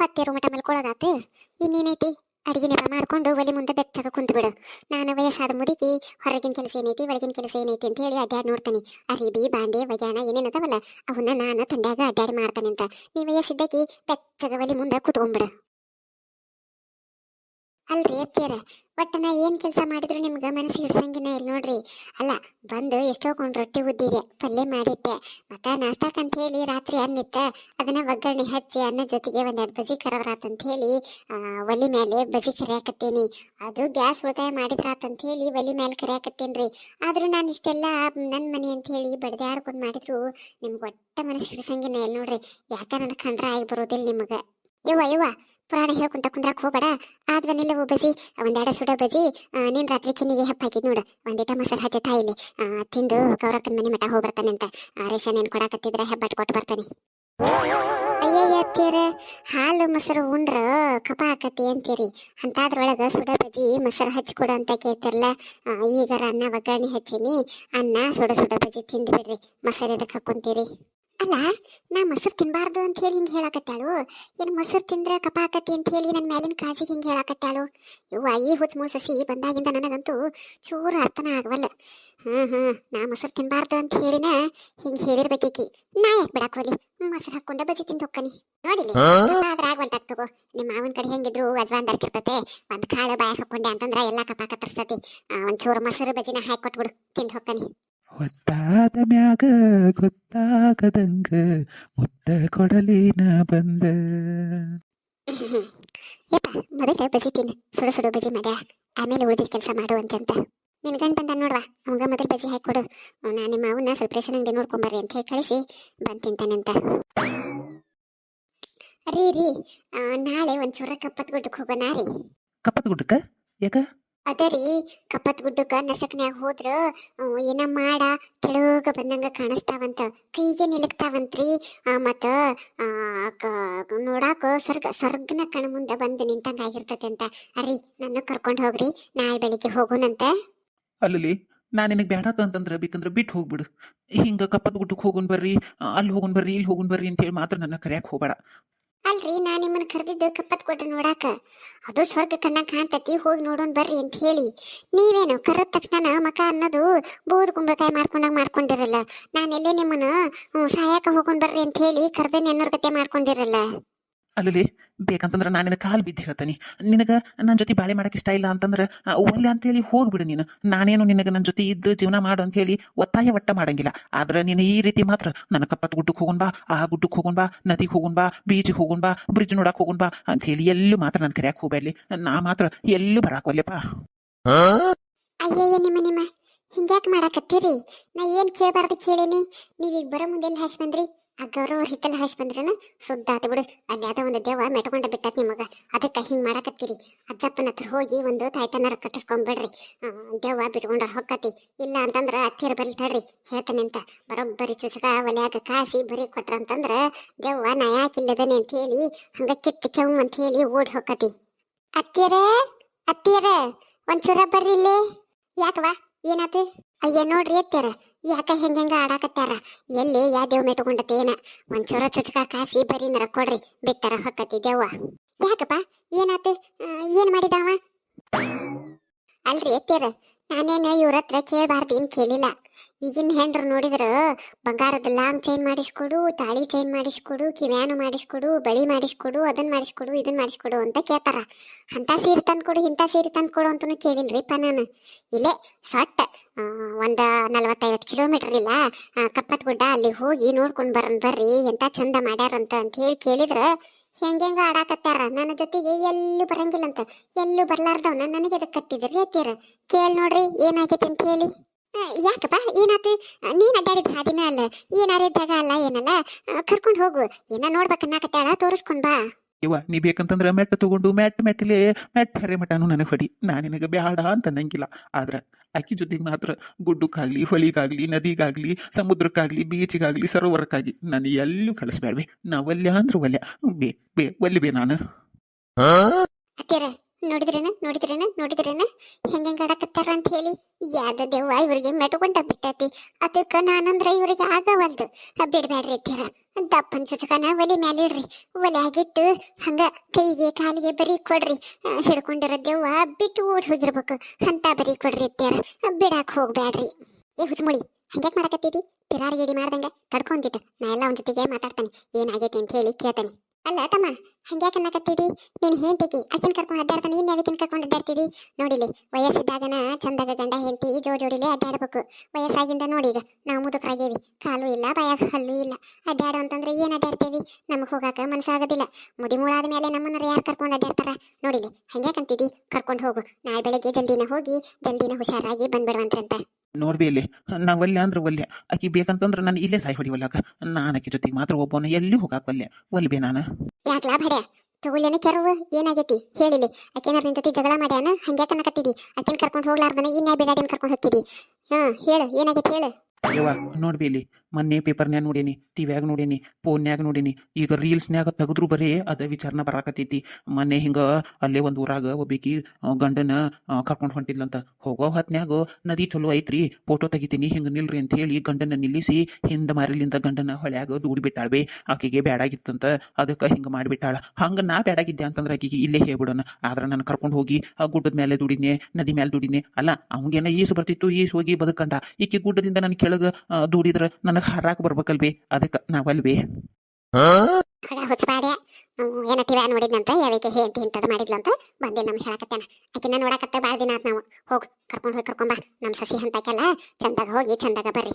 ಹೊತ್ತಿರೋ ಮಠ ಮಲ್ಕೊಳ್ಳೋದಾತು ಇನ್ನೇನೈತಿ? ಅಡಿಗೆ ಮಾಡ್ಕೊಂಡು ಒಲೆ ಮುಂದೆ ಬೆಚ್ಚಗ ಕುಂತು ಬಿಡು ನಾನು ವಯಸ್ಸಾದ ಮುದುಕಿ, ಹೊರಗಿನ ಕೆಲಸ ಏನೈತಿ, ಒಳಗಿನ ಕೆಲಸ ಏನೈತಿ ಅಂತ ಹೇಳಿ ಅಡ್ಡಾಡಿ ನೋಡ್ತಾನೆ. ಅರಿಬಿ, ಬಾಂಡೆ ವಜಾಣ ಏನೇನದವಲ್ಲ, ಅವನ್ನ ನಾನು ತಂಡ್ಯಾಗ ಅಡ್ಡಾಡಿ ಮಾಡ್ತಾನೆ ಅಂತ. ನೀ ವಯಸ್ಸಿದ್ದಕಿ ಬೆಚ್ಚಗ ಒಲೆ ಮುಂದೆ ಕೂತ್ಕೊಂಡ್ಬಿಡು. ಅಲ್ರಿ ಅತ್ತಿಯರ ಬಟ್ ನಾ ಏನ್ ಕೆಲಸ ಮಾಡಿದ್ರು ನಿಮ್ಗೆ ಮನಸ್ಸು ಹಿಡ್ಸಂಗಿನ ಇಲ್ಲ ನೋಡ್ರಿ. ಅಲ್ಲ, ಬಂದು ಎಷ್ಟೋ ಕೊಂಡ್ ರೊಟ್ಟಿ ಉದ್ದಿದೆ, ಪಲ್ಯ ಮಾಡಿಟ್ಟೆ. ಮತ್ತ ನಾಷ್ಟಕ್ಕಂತ ಹೇಳಿ ರಾತ್ರಿ ಅನ್ನಿತ್ತ ಅದನ್ನ ಒಗ್ಗರಣೆ ಹಚ್ಚಿ ಅನ್ನ ಜೊತೆಗೆ ಒಂದೆರಡು ಬಜಿ ಅಂತ ಹೇಳಿ ಒಲಿ ಮೇಲೆ ಬಜಿ ಕರಿಯಾಕತ್ತೇನಿ. ಅದು ಗ್ಯಾಸ್ ಉಳಿತಾಯ ಮಾಡಿದ್ರಾತಂತ ಹೇಳಿ ಒಲಿ ಮೇಲೆ ಕರಿಯಾಕತ್ತೇನ್ರಿ. ಆದ್ರೂ ನಾನು ಇಷ್ಟೆಲ್ಲ ನನ್ನ ಮನೆ ಅಂತ ಹೇಳಿ ಬಡ್ದಾಡ್ಕೊಂಡು ಮಾಡಿದ್ರು, ನಿಮ್ಗೆ ಒಟ್ಟ ಮನಸ್ಸು ಹಿಡ್ಸಂಗಿನ ಇಲ್ಲ ನೋಡ್ರಿ. ಯಾಕ ನನ್ನ ಕಂಡ್ರ ಆಗಿ ಬರೋದಿಲ್ಲ ನಿಮಗೆ. ಯವ್ವ ಯವ್ವ ಪುರಾಣ ಹೇಳ್ಕೊಂತ ಕುಂದ್ರಾಕ್ ಹೋಗ್ಬೇಡ. ಆದ್ವನಿಲ್ಲವು ಬಜಿ ಒಂದೆರಡು ಸುಡ ಬಜಿ ನಿನ್ ರಾತ್ರಿ ಕಿನ್ನಿಗೆ ಹಬ್ಬ ಹಾಕಿದ್ ನೋಡು. ಒಂದಿಟ ಮೊಸರು ಹಚ್ಚ ತಾಯಿಲಿ ಆ, ತಿಂದು ಗೌರಕ್ಕನ ಮನೆ ಮಠ ಅಂತ. ರೇಷನ್ ಏನ್ ಕೊಡಾಕತ್ತಿದ್ರೆ ಹೆಬ್ಬಟ್ ಕೊಟ್ಟು ಬರ್ತಾನೆ. ಅಯ್ಯಯ್ಯ ಹಾಲು ಮೊಸರು ಉಂಡ್ರ ಕಪ ಹಾಕತ್ತಿ ಅಂತೀರಿ. ಅಂತಾದ್ರೊಳಗ ಸುಡ ಬಜಿ ಮೊಸರು ಹಚ್ಕೊಡು ಅಂತ ಕೇಳ್ತಿರಲ್ಲ ಈಗ ಅನ್ನ ಒಗ್ಗರಣೆ ಹಚ್ಚೀನಿ. ಅನ್ನ ಸುಡ ಸುಡ ಬಜಿ ತಿಂದು ಬಿಡ್ರಿ. ಮೊಸರು ಎದಕ್ಕೆ ಹಾಕೊಂತೀರಿ ಅಲ್ಲ ನಾ ಮೊಸರು ತಿನ್ಬಾರ್ದು ಅಂತ ಹೇಳಿ ಹಿಂಗೆ ಹೇಳಕತ್ತಾಳು. ಏನು ಮೊಸರು ತಿಂದ್ರೆ ಕಪ ಆಕತಿ ಅಂತ ಹೇಳಿ ನನ್ನ ಮ್ಯಾಲಿನ ಕಾಜಿಗೆ ಹಿಂಗೆ ಹೇಳಕತ್ತಾಳು. ಇವ್ವ ಈ ಹುಚ್ಚ ಮೂಳು ಸಸಿ ಬಂದಾಗಿಂದ ನನಗಂತೂ ಚೂರು ಅರ್ಥನ ಆಗವಲ್ಲ. ಹ್ಮ್ ಹ್ಮ್ ನಾ ಮೊಸರು ತಿನ್ಬಾರ್ದು ಅಂತ ಹೇಳಿನ ಹಿಂಗೆ ಹೇಳಿರ್ಬೇಕೀಕಿ. ನಾ ಯಾಕೆ ಬಿಡಾಕೋಲಿ ಮೊಸರು ಹಾಕೊಂಡ ಬಜಿ ತಿಂದು ಹೋಗ್ಕನಿ. ನೋಡಿಲಿ ಆದ್ರ ಆಗ್ವಲ್ತಾಗ ತಗೋ. ನಿಮ್ಮ ಮಾವನ ಕಡೆ ಹೆಂಗಿದ್ರು ಅಜ್ವಾನ್ ದರ್ಕಿರ್ತತೆ. ಒಂದ್ ಕಾಳು ಬಾಯ ಹಾಕೊಂಡೆ ಅಂತಂದ್ರ ಎಲ್ಲಾ ಕಪ ಕತ್ತರ್ಸತಿ ಒಂಚೂರು ಮೊಸರು ಬಜಿನ ಹಾಕಿ ಕೊಟ್ಬಿಡು ತಿಂದು ಹೋಗ್ಕನಿ. ಹೊತ್ತಾದ ಮ್ಯಾಗ ಗೊತ್ತಾಗದಂಗ ಮುತ್ತ ಕೊಡಲಿನ ಬಂದ. ಯಪ್ಪ ಮೊದಲ ಬಜಿ ತಿನ್ನು ಸುಡು ಸುಡು ಬಜಿ ಮಾಡ್ಯ? ಆಮೇಲೆ ಉಳಿದಿದ್ದ ಕೆಲಸ ಮಾಡುವಂತೆ ಅಂತಂತ. ನಿನ್ ಗಂಡ ಬಂದ ನೋಡ್ವಾ? ಅವಂಗ ಮೊದಲು ಬಜಿ ಹಾಕಿ ಕೊಡು. ನಾನು ನಿಮ್ಮ ಅವನ್ನ ಸ್ವಲ್ಪ ರೇಷನ್ ಅಂಗಡಿ ನೋಡ್ಕೊಂಬರ್ರಿ ಅಂತ ಹೇಳಿ ಕಳಿಸಿ. ಬಂದ್ ತಿಂತಾನಂತ ರೀ ರೀ ನಾಳೆ ನಾಳೆ ಒಂಚೂರ ಕಪ್ಪತ್ ಗುಡ್ಡಕ್ಕೆ ಹೋಗೋಣ ರೀ. ಕಪ್ಪತ್ ಗುಡ್ಡಕ್ಕ ಯಾಕ? ಅದ ರೀ, ಕಪ್ಪತ್ ಗುಡ್ಡಕ್ಕ ನಸಕ್ನ್ಯಾಗ ಹೋದ್ರ ಏನ ಮಾಡ, ಕೆಳಗ ಬಂದಂಗ ಕಾಣಿಸ್ತಾವಂತ. ಕೈಗೆ ನಿಲಕ್ತಾವಂತ್ರಿ ಮತ್ತ ನೋಡಾಕ ಸ್ವರ್ಗ, ಸ್ವರ್ಗನ ಕಣ ಮುಂದೆ ಬಂದು ನಿಂತಂಗ ಆಗಿರ್ತತೆ ಅಂತ ಅರಿ, ನನ್ನ ಕರ್ಕೊಂಡು ಹೋಗ್ರಿ, ನಾಳೆ ಬೆಳಿಗ್ಗೆ ಹೋಗೋಣಂತ. ಅಲ್ಲಿ ನಾ ನಿನಗೆ ಬೇಡಾತ ಅಂತಂದ್ರೆ ಬೇಕಂದ್ರೆ ಬಿಟ್ಟು ಹೋಗ್ಬಿಡು. ಹಿಂಗ ಕಪ್ಪತ್ ಗುಡ್ಡಕ್ಕೆ ಹೋಗೋನ್ ಬರ್ರಿ ಅಲ್ಲಿ ಹೋಗೋನ್ ಬರ್ರಿ, ಇಲ್ಲಿ ಹೋಗೋನ್ ಬರ್ರಿ ಅಂತ ಹೇಳಿ ಮಾತ್ರ ನನ್ನ ಕರ್ಯಾಕ್ ಹೋಗ್ಬೇಡ. ಅಲ್ರಿ, ನಾ ನಿಮ್ಮನ್ನ ಕರೆದಿದ್ದು ಕಪ್ಪತ್ ಕೊಟ್ಟ ನೋಡಾಕ. ಅದು ಸ್ವರ್ಗ ಕಣ್ಣ ಕಾಣ್ತತಿ, ಹೋಗಿ ನೋಡೋಣ ಬರ್ರಿ ಅಂತ ಹೇಳಿ. ನೀವೇನು ಕರೆದ ತಕ್ಷಣ ಮಕ ಅನ್ನೋದು ಬೂದ್ ಕುಂಬಳಕಾಯಿ ಮಾಡ್ಕೊಂಡಾಗ ಮಾಡ್ಕೊಂಡಿರಲ್ಲ. ನಾನೆಲ್ಲೇ ನಿಮ್ಮನ್ನ ಸಹಾಯಕ ಹೋಗೋಣ ಬರ್ರಿ ಅಂತ ಹೇಳಿ ಕರ್ದೇನೆ ನೆನ್ನೋರ್ ಗತೆ ಮಾಡ್ಕೊಂಡಿರಲ್ಲ. ಅಲ್ಲಿ, ಬೇಕಂತಂದ್ರೆ ನಾನು ನಿನ್ನ ಕಾಲು ಬಿದ್ದು ಹೇಳ್ತೇನೆ. ನಿನಗೆ ನನ್ನ ಜೊತೆ ಬಾಳೆ ಮಾಡಕ್ಕೆ ಇಷ್ಟ ಇಲ್ಲ ಅಂತಂದ್ರೆ ಒಲ್ಲೆ ಅಂತೇಳಿ ಹೋಗ್ಬಿಡು ನೀನು. ನಾನೇನು ನಿನಗೆ ನನ್ನ ಜೊತೆ ಇದ್ದು ಜೀವನ ಮಾಡು ಅಂತೇಳಿ ಒತ್ತಾಯ ಒಟ್ಟ ಮಾಡಂಗಿಲ್ಲ. ಆದ್ರೆ ನೀನು ಈ ರೀತಿ ಮಾತ್ರ, ನನ್ನ ಕಪ್ಪತ್ ಗುಡ್ಡಕ್ಕೆ ಹೋಗೋಣ ಬಾ, ಆ ಗುಡ್ಡಕ್ಕೆ ಹೋಗೋಣ ಬಾ, ನದಿಗೆ ಹೋಗೋಣ ಬಾ, ಬೀಚಿಗೆ ಹೋಗೋಣ ಬಾ, ಬ್ರಿಡ್ಜ್ ನೋಡಕ್ಕೆ ಹೋಗೋಣ ಬಾ ಅಂತ ಹೇಳಿ ಎಲ್ಲೂ ಮಾತ್ರ ನಾನು ಕರೆಯಕ್ಕೆ ಹೋಗ್ಬೇಡಿ ನಾ ಮಾತ್ರ ಎಲ್ಲೂ ಬರಾಕ್ ಅಯ್ಯಯ್ಯ ನಿಮ್ಮ ಹಿಂಗ್ಯಾಕ್ ಮಾಡಾಕತ್ತೀರಿ? ನಾ ಏನ್ ಕೇಳಬಾರ್ದು ಕೇಳೇನಿ. ನೀವೀಗ ಬರೋ ಮುಂದೆ ಎಲ್ಲಿ ಆ ಗೌರವ ಹಾಯ್ಸ್ ಹಾಸಿ ಬಂದ್ರನ ಸುದ್ದ ಆತ ಬಿಡು. ಅಲ್ಲಿ ಅದ ಒಂದು ದೇವ ಮೆಟ್ಕೊಂಡ ಬಿಟ್ಟತ್ ನಿಮಗ. ಅದಕ್ಕೆ ಹಿಂಗ್ ಮಾಡಾಕತ್ತೀರಿ. ಅಜ್ಜಪ್ಪನ ಹತ್ರ ಹೋಗಿ ಒಂದು ತಾಯ್ತನರ ಕಟ್ಟಿಸ್ಕೊಂಡ್ಬಿಡ್ರಿ ದೇವ ಬಿಟ್ಕೊಂಡ್ರ ಹೊಕ್ಕತಿ. ಇಲ್ಲ ಅಂತಂದ್ರ ಹತ್ತಿರ ಬರಿ ತಡ್ರಿ. ಹೇಳ್ತಾನೆ ಅಂತ. ಬರೋಬ್ಬರಿ ಚುಸಕ, ಒಲ್ಯಾಗ ಕಾಸಿ ಬರಿ ಕೊಟ್ರ ಅಂತಂದ್ರ ದೇವ್ವ ನಾ ಯಾಕಿಲ್ಲದನೆ ಅಂತ ಹೇಳಿ, ಹಂಗ ಕಿತ್ತ ಕೆವ್ ಅಂತ ಹೇಳಿ ಓಡಿ ಹೊಕ್ಕತಿ. ಅತ್ತಿಯರ ಅತ್ತಿಯರ, ಒಂಚೂರ ಬರ್ರಿ ಇಲ್ಲಿ. ಯಾಕವಾ ಏನಾತು? ಅಯ್ಯ ನೋಡ್ರಿ ಅತ್ಯಾರ ಯಾಕ ಹೆಂಗೆಂಗ ಆಡಾಕತ್ತಾರ? ಎಲ್ಲಿ ಯಾ ದೇವ್ ಮೆಟ್ಕೊಂಡತೇನ ಒಂಚೂರ ಚುಚಕ ಕಾಸಿ ಬರೀ ನರ ಕೊಡ್ರಿ ಬಿಟ್ಟರ ಹೊಕ್ಕತ್ತಿದ್ದೇವ ಯಾಕಪ್ಪ? ಏನಾತು? ಏನ್ ಮಾಡಿದಾವ? ಅಲ್ರಿ ಎತ್ತೀರ ನಾನೇನ ಇವ್ರ ಹತ್ರ ಕೇಳಬಾರ್ದು ಏನ್ ಕೇಳಿಲ್ಲ. ಈಗಿನ ಹೆಂಡ್ರು ನೋಡಿದ್ರ, ಬಂಗಾರದ ಲಾಂಗ್ ಚೈನ್ ಮಾಡಿಸ್ಕೊಡು, ತಾಳಿ ಚೈನ್ ಮಾಡಿಸ್ಕೊಡು, ಕಿವ್ಯಾನು ಮಾಡಿಸ್ಕೊಡು, ಬಳಿ ಮಾಡಿಸ್ಕೊಡು ಅದನ್ನ ಮಾಡಿಸ್ಕೊಡು ಇದನ್ನ ಮಾಡಿಸ್ಕೊಡು ಅಂತ ಕೇಳ್ತಾರ. ಅಂತ ಸೀರೆ ತಂದ್ಕೊಡು, ಇಂಥ ಸೀರೆ ತಂದ್ಕೊಡು ಕೇಳಿಲ್ರಿ ಕೇಳಿಲ್ರಿಪ್ಪ ನಾನು. ಇಲ್ಲೇ ಸೊಟ್ಟ ಒಂದ ನಲವತ್ತೈವತ್ತು ಕಿಲೋಮೀಟರ್ ಇಲ್ಲ ಕಪ್ಪತ್ ಗುಡ್ಡ ಅಲ್ಲಿ ಹೋಗಿ ನೋಡ್ಕೊಂಡ್ ಬರೋಣ ಬರ್ರಿ ಎಂತ ಚಂದ ಮಾಡ್ಯಾರಂತ ಅಂತ ಹೇಳಿ ಕೇಳಿದ್ರ ಹೆಂಗೆಂಗ ಆಡಾಕತ್ತಾರ ನನ್ನ ಜೊತೆಗೆ ಎಲ್ಲೂ ಬರಂಗಿಲ್ಲ ಅಂತ ಎಲ್ಲೂ ಬರ್ಲಾರ್ದವ್ನ ನನಗೆ ಅದಕ್ಕೆ ಕಟ್ಟಿದ್ರಿ ಅತ್ತೀರ ಕೇಳಿ ನೋಡ್ರಿ, ಏನಾಗೈತೆ ಅಂತ ಹೇಳಿ. ಯಾಕಪ್ಪ? ಏನಾತು? ನೀನ್ ಅಡ್ಡಾಡಿದ ಹಾದಿನ ಅಲ್ಲ ಏನಾರ ಜಾಗ ಅಲ್ಲ ಏನಲ್ಲ? ಕರ್ಕೊಂಡು ಹೋಗು. ಏನ ನೋಡ್ಬೇಕನ್ನಾಕತ್ತಾಳ ತೋರಿಸ್ಕೊಂಡ್ ಬಾ. ಇವ ನೀ ಬೇಕಂತಂದ್ರ ಮೆಟ್ ತಗೊಂಡು ಮೆಟ್ಟ ಮೆಟ್ಟಲೆ ಮೆಟ್ಟ ಹರಿ ಮಟನು ನನಗೆ ಹೊಡಿ. ನಾ ನಿನಗೆ ಬ್ಯಾಡ ಅಂತ ಅನ್ನಂಗಿಲ್ಲ. ಆದ್ರ ಅಕ್ಕಿ ಜೊತೆಗೆ ಮಾತ್ರ ಗುಡ್ಡಕ್ಕಾಗ್ಲಿ ಹೊಳಿಗಾಗ್ಲಿ ನದಿಗಾಗ್ಲಿ ಸಮುದ್ರಕ್ಕಾಗ್ಲಿ ಬೀಚ್ಗಾಗ್ಲಿ ಸರೋವರಕ್ಕಾಗಿ ನಾನು ಎಲ್ಲೂ ಕಳಿಸ್ಬೇಡ್ವೆ ನಾ ಒಲ್ಯ ಅಂದ್ರೆ ಒಲ್ಯ ಬೇ ಬೇ ಒಲ್ಲಿ ಬೇ ನಾನು. ನೋಡಿದ್ರೇನ? ನೋಡಿದ್ರೇನ? ನೋಡಿದ್ರೇನ? ಹೆಂಗೆ ಆಡಕತ್ತಾರ ಅಂತ ಹೇಳಿ. ಯಾದ ದೆವ್ವ, ಇವ್ರಿಗೆ ಮೆಟ್ಕೊಂಡ ಬಿಟ್ಟತಿ. ಅದಕ್ಕೆ ನಾನಂದ್ರ ಇವ್ರಿಗೆ ಆಗವಲ್ದು. ಬಿಡ್ಬೇಡ್ರಿ ತೀರ ದಪ್ಪನ ಚುಚಕನ ಒಲೆ ಮ್ಯಾಲೆ ಇಡ್ರಿ. ಒಲೆ ಆಗಿಟ್ಟು ಹಂಗ ಕೈಗೆ ಕಾಲಿಗೆ ಬರಿ ಕೊಡ್ರಿ. ಹಿಡ್ಕೊಂಡಿರೋ ದೆವ್ವ, ಬಿಟ್ಟು ಓಡ್ ಹೋಗಿರ್ಬೇಕು. ಅಂತ ಬರಿ ಕೊಡ್ರಿ ತೀರ ಬಿಡಾಕ್ ಹೋಗ್ಬೇಡ್ರಿ ಏ ಹುಚ್ಚುಮುಳಿ, ಹಂಗ್ಯಾಕ್ ಮಾಡಕತ್ತಿದಿ? ತಿರಾರಿ ಎಡಿ ಮಾಡ್ದಂಗ ತಡ್ಕೊಂತಿತ್ತು ನಾ ಎಲ್ಲ ಅವನ ಜೊತೆಗೆ ಮಾತಾಡ್ತಾನೆ. ಏನಾಗೈತಿ ಅಂತ ಹೇಳಿ ಕೇಳ್ತಾನೆ. ಅಲ್ಲ ತಮ್ಮ, ಹಂಗ್ಯಾಕ್ ಅನ್ನಕತ್ತಿದಿ ನೀನ್ ಹೆಂಡತಿಗೆ ಆಕಿನ ಕರ್ಕೊಂಡು ಅಡ್ಡಾಡ್ತಾನೆ ನೀನ್ ಯಾವಿಕಿನ ಕರ್ಕೊಂಡು ಅಡ್ಡಾಡ್ತಿದಿ ನೋಡಿಲಿ, ವಯಸ್ಸಿದ್ದಾಗನ ಚಂದಾಗ ಗಂಡ ಹೆಂಡತಿ ಜೋಡಿ ಜೋಡಿಲೆ ಅಡ್ಡಾಡ್ಬೇಕು. ವಯಸ್ಸಾಗಿಂದ ನೋಡಿ ಈಗ, ನಾವು ಮುದುಕರಾಗೇವಿ. ಕಾಲು ಇಲ್ಲ, ಬಾಯಾಗ ಹಲ್ಲು ಇಲ್ಲ. ಅಡ್ಡಾಡೋ ಅಂತಂದ್ರೆ ಏನ್ ಅಡ್ಡಾಡ್ತೇವಿ? ನಮಗೆ ಹೋಗಾಕ ಮನಸ್ಸಾಗೋದಿಲ್ಲ ಮುದಿಮೂಳಾದ ಮೇಲೆ ನಮ್ಮನ್ನ ಯಾರು ಕರ್ಕೊಂಡು ಅಡ್ಡಾಡ್ತಾರ? ನೋಡಿಲಿ ಹಂಗ್ಯಾಕಂತಿದಿ ಕರ್ಕೊಂಡು ಹೋಗು. ನಾಳೆ ಬೆಳಗ್ಗೆ ಜಲ್ದಿನ ಹೋಗಿ, ಜಲ್ದಿನ ಹುಷಾರಾಗಿ ಬಂದ್ಬಿಡುವಂತ್ರಂತ. ನೋಡ್ಬಿ ಇಲ್ಲಿ. ನಾ ಒಲ್ಲೆ ಅಂದ್ರೆ ಒಲ್ಲೆ. ಆಕಿ ಬೇಕಂತಂದ್ರೆ ನಾನು ಇಲ್ಲೇ ಸಾಯಿ ಹೊಡಿವಲ್ಲಕ ನಾನು ಆಕಿ ಜೊತೆಗೆ ಮಾತ್ರ ಒಬ್ಬನ ಎಲ್ಲಿ ಹೋಗಾಕ ಒಲ್ಲೆ? ಒಲ್ಬೆ ನಾನು? ಯಾಕ್ಲಾ ಭಡೆ ತಗೊಳ್ಳೇನ ಕೆರವು. ಏನಾಗೈತಿ? ಹೇಳಿಲಿ ಆಕೆನಾರ ನಿನ್ ಜೊತೆ ಜಗಳ ಮಾಡ್ಯಾನ? ಹಂಗ್ಯಾಕ ಅನ್ನಕತ್ತಿದಿ? ಆಕೆನ್ ಕರ್ಕೊಂಡು ಹೋಗ್ಲಾರ್ದನ ಇನ್ಯಾ ಬಿಡಾಡಿನ ಕರ್ಕೊಂಡು ಹೋಗ್ತಿದಿ. ಹಾ ಹೇಳು. ಏನಾಗೈತಿ ಹೇಳು. ಯವ್ವ ನೋಡ್ಬಿ ಇಲ್ಲಿ. ಮೊನ್ನೆ ಪೇಪರ್ನ್ಯಾಗ ನೋಡೇನಿ ಟಿವ್ಯಾಗ ನೋಡೇನಿ ಫೋನ್ಯಾಗ ನೋಡೇನಿ. ಈಗ ರೀಲ್ಸ್ನ್ಯಾಗ ತೆಗೆದ್ರು ಬರೀ ಅದ ವಿಚಾರನ ಬರಾಕತ್ತೈತಿ. ಮೊನ್ನೆ ಹಿಂಗ ಅಲ್ಲೇ ಒಂದು ಊರಾಗ ಒಬ್ಬಿಕಿ ಗಂಡನ ಕರ್ಕೊಂಡು ಹೊಂಟಿದ್ಲಂತ. ಹೋಗೋ ಹೊತ್ನ್ಯಾಗ ನದಿ ಚಲೋ ಐತ್ರಿ, ಫೋಟೋ ತೆಗಿತೀನಿ, ಹಿಂಗ ನಿಲ್ರಿ ಅಂತ ಹೇಳಿ ಗಂಡನ ನಿಲ್ಲಿಸಿ ಹಿಂದೆ ಮಾರಿಲಿಂದ ಗಂಡನ ಹೊಳ್ಯಾಗ ದೂಡಿ ಬೇ ಆಕೆಗೆ ಬ್ಯಾಡಾಗಿತ್ತಂತ, ಅದಕ್ಕೆ ಹಿಂಗ ಮಾಡಿಬಿಟ್ಟಾಳ. ಹಂಗ ನಾ ಬ್ಯಾಡಾಗಿದ್ದೆ ಅಂತಂದ್ರೆ ಆಕೆಗೆ ಇಲ್ಲೇ ಹೇಳ್ಬಿಡೋಣ. ಆದ್ರೆ ನಾನು ಕರ್ಕೊಂಡು ಹೋಗಿ ಆ ಗುಡ್ಡದ ಮೇಲೆ ದುಡಿನೆ ನದಿ ಮೇಲೆ ದುಡಿನೆ ಅಲ್ಲ, ಅವಂಗೇನ ಈಸು ಬರ್ತಿತ್ತು, ಈಸು ಹೋಗಿ ಬದುಕಂಡ. ಈಕೆ ಗುಡ್ಡದಿಂದ ನನ್ನ ಕೆಳಗೆ ದುಡಿದ್ರೆ ದುಡಿದ್ರ ನನಗೆ ಹರಾಕ್ ಬರ್ಬೇಕಲ್ವಿ? ಅದಕ್ಕೆ ನಾವಲ್ವಿ? ಹುಚ್ಚಬಾಡ್ಯ ಏನ ಟಿವ್ಯಾ ನೋಡಿದ್ನಂತ ಯಾವಿಕೆ ಹೇಂತಿ ಇಂಥದ್ದು ಮಾಡಿದ್ಲಂತ ಬಂದಿಲ್ಲ ನಮ್ಗೆ ಹೇಳಕತ್ತಾನ. ಆಕಿನ ನೋಡಕತ್ತ ಭಾಳ ದಿನ ಆತ್ ನಾವು. ಹೋಗಿ ಕರ್ಕೊಂಡು ಹೋಗಿ ಕರ್ಕೊಂಬ ನಮ್ಮ ಸಸಿ ಹಂತಕ್ಕೆಲ್ಲ ಚಂದಾಗ ಹೋಗಿ ಚಂದಾಗ ಬರ್ರಿ.